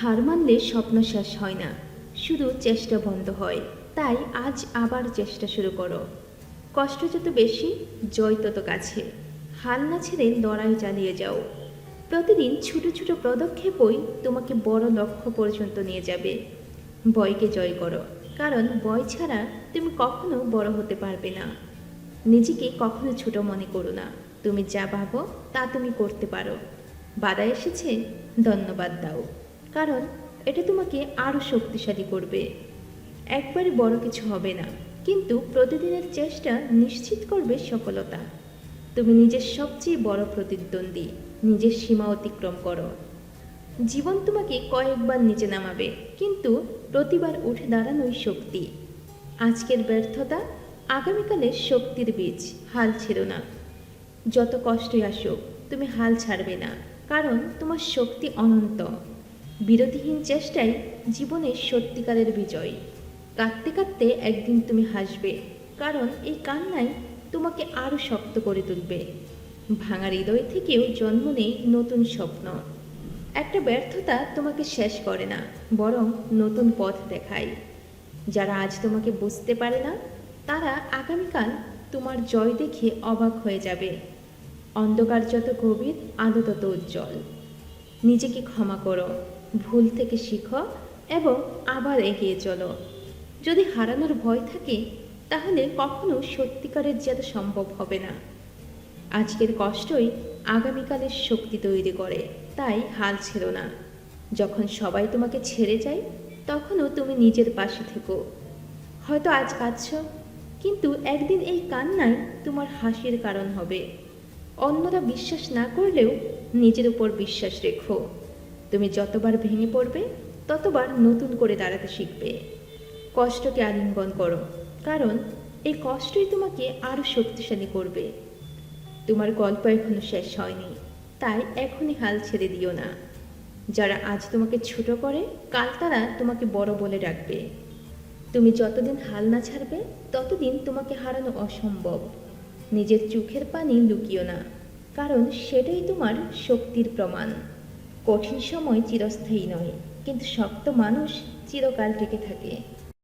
হার মানলে স্বপ্ন শেষ হয় না। শুধু চেষ্টা বন্ধ হয়। তাই আজ আবার চেষ্টা শুরু করো। কষ্ট যত বেশি, জয় তত কাছে। হাল না ছেড়ে লড়াই চালিয়ে যাও। প্রতিদিন ছোট ছোট পদক্ষেপই তোমাকে বড় লক্ষ্য পর্যন্ত নিয়ে যাবে। বয়কে জয় করো। কারণ বয় ছাড়া তুমি কখনো বড় হতে পারবে না। নিজেকে কখনো ছোট মনে করো না। তুমি যা ভাবো তা তুমি করতে পারো। বাধা এসেছে, ধন্যবাদ দাও। কারণ এটা তোমাকে আরও শক্তিশালী করবে। একবারে বড় কিছু হবে না, কিন্তু প্রতিদিনের চেষ্টা নিশ্চিত করবে সফলতা। তুমি নিজের সবচেয়ে বড় প্রতিদ্বন্দ্বী, নিজের সীমা অতিক্রম করো। জীবন তোমাকে কয়েকবার নিচে নামাবে, কিন্তু প্রতিবার উঠে দাঁড়ানোই শক্তি। আজকের ব্যর্থতা, আগামীকালের শক্তির বীজ, হাল ছেড়ো না। যত কষ্টই আসুক, তুমি হাল ছাড়বে না, কারণ তোমার শক্তি অনন্ত। বিরতিহীন চেষ্টাই জীবনের সত্যিকারের বিজয়। কাঁদতে কাঁদতে একদিন তুমি হাসবে, কারণ এই কান্নাই তোমাকে আরও শক্ত করে তুলবে। ভাঙা হৃদয় থেকেও জন্ম নেই নতুন স্বপ্ন। একটা ব্যর্থতা তোমাকে শেষ করে না, বরং নতুন পথ দেখায়। যারা আজ তোমাকে বুঝতে পারে না, তারা আগামীকাল তোমার জয় দেখে অবাক হয়ে যাবে। অন্ধকার যত গভীর, আলো তত উজ্জ্বল। নিজেকে ক্ষমা করো ভুল থেকে শিখো এবং আবার এগিয়ে চলো। যদি হারানোর ভয় থাকে, তাহলে কখনো সত্যিকারের জেতা সম্ভব হবে না। আজকের কষ্টই আগামীকালের শক্তি তৈরি করে, তাই হাল ছিল না। যখন সবাই তোমাকে ছেড়ে যায়, তখনও তুমি নিজের পাশে থেকো। হয়তো আজ কাঁদছ, কিন্তু একদিন এই কান্নাই তোমার হাসির কারণ হবে। অন্যরা বিশ্বাস না করলেও নিজের উপর বিশ্বাস রেখো। তুমি যতবার ভেঙে পড়বে, ততবার নতুন করে দাঁড়াতে শিখবে। কষ্টকে আলিঙ্গন করো, কারণ এই কষ্টই তোমাকে আরও শক্তিশালী করবে। তোমার গল্প এখনও শেষ হয়নি, তাই এখনই হাল ছেড়ে দিও না। যারা আজ তোমাকে ছোট করে, কাল তারা তোমাকে বড় বলে ডাকবে। তুমি যতদিন হাল না ছাড়বে, ততদিন তোমাকে হারানো অসম্ভব। নিজের চোখের পানি লুকিও না, কারণ সেটাই তোমার শক্তির প্রমাণ। কঠিন সময় চিরস্থায়ী নয় কিন্তু শক্ত মানুষ চিরকাল টিকে থাকে।